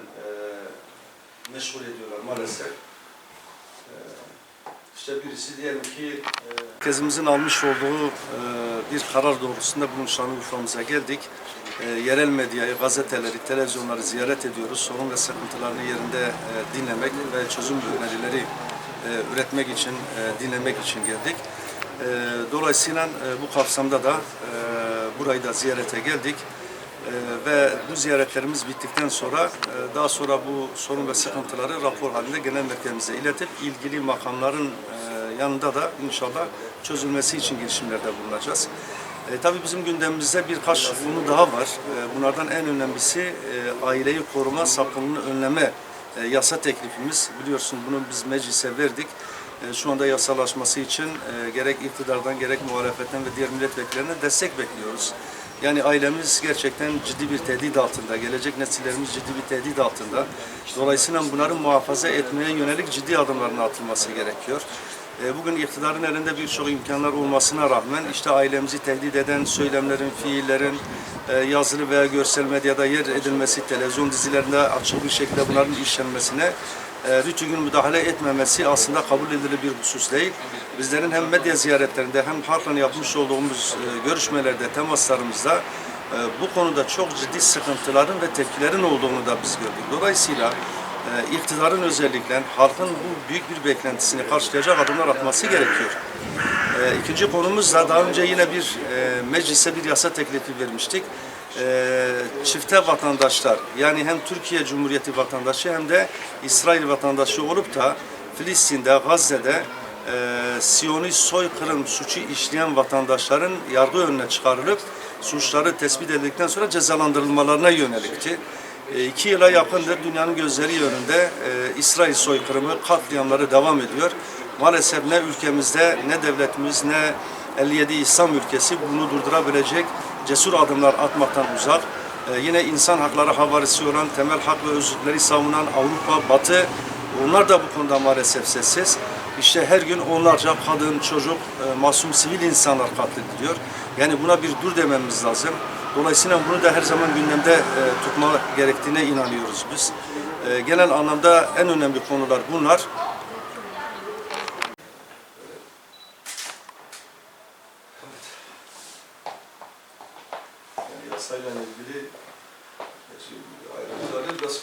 e, meşgul ediyorlar maalesef. E, işte birisi diyelim ki e, kezimizin almış olduğu e, bir karar doğrultusunda bunun Şanlıurfa'mıza geldik. E, yerel medyayı, gazeteleri, televizyonları ziyaret ediyoruz. Sorun ve sıkıntılarını yerinde e, dinlemek ve çözüm önerileri e, üretmek için, e, dinlemek için geldik. E, dolayısıyla e, bu kapsamda da e, burayı da ziyarete geldik. Ee, ve bu ziyaretlerimiz bittikten sonra e, daha sonra bu sorun ve sıkıntıları rapor halinde genel merkezimize iletip ilgili makamların e, yanında da inşallah çözülmesi için girişimlerde bulunacağız. E, tabii bizim gündemimizde birkaç konu daha var. E, bunlardan en önemlisi e, aileyi koruma, sapkınlığını önleme e, yasa teklifimiz. Biliyorsun bunu biz meclise verdik. E, şu anda yasalaşması için e, gerek iktidardan gerek muhalefetten ve diğer milletvekillerinden destek bekliyoruz. Yani ailemiz gerçekten ciddi bir tehdit altında, gelecek nesillerimiz ciddi bir tehdit altında. Dolayısıyla bunları muhafaza etmeye yönelik ciddi adımların atılması gerekiyor. E, Bugün iktidarın elinde birçok imkanlar olmasına rağmen işte ailemizi tehdit eden söylemlerin, fiillerin e, yazılı veya görsel medyada yer edilmesi, televizyon dizilerinde açık bir şekilde bunların işlenmesine bütün gün müdahale etmemesi aslında kabul edilir bir husus değil. Bizlerin hem medya ziyaretlerinde hem halkla yapmış olduğumuz e, görüşmelerde, temaslarımızda e, bu konuda çok ciddi sıkıntıların ve tepkilerin olduğunu da biz gördük. Dolayısıyla e, iktidarın özellikle halkın bu büyük bir beklentisini karşılayacak adımlar atması gerekiyor. İkinci konumuz da daha önce yine bir meclise bir yasa teklifi vermiştik. E, çifte vatandaşlar yani hem Türkiye Cumhuriyeti vatandaşı hem de İsrail vatandaşı olup da Filistin'de, Gazze'de e, Siyonist soykırım suçu işleyen vatandaşların yargı önüne çıkarılıp suçları tespit edildikten sonra cezalandırılmalarına yönelikti. E, iki yıla yakındır dünyanın gözleri önünde e, İsrail soykırımı, katliamları devam ediyor. Maalesef ne ülkemizde ne devletimiz ne 57 İslam ülkesi bunu durdurabilecek cesur adımlar atmaktan uzak. E, yine insan hakları havarisi olan, temel hak ve özgürlükleri savunan Avrupa, Batı onlar da bu konuda maalesef sessiz. İşte her gün onlarca kadın, çocuk, e, masum sivil insanlar katlediliyor. Yani buna bir dur dememiz lazım. Dolayısıyla bunu da her zaman gündemde e, tutma gerektiğine inanıyoruz biz. E, genel anlamda en önemli konular bunlar. yasayla ilgili e, ayrıntıları nasıl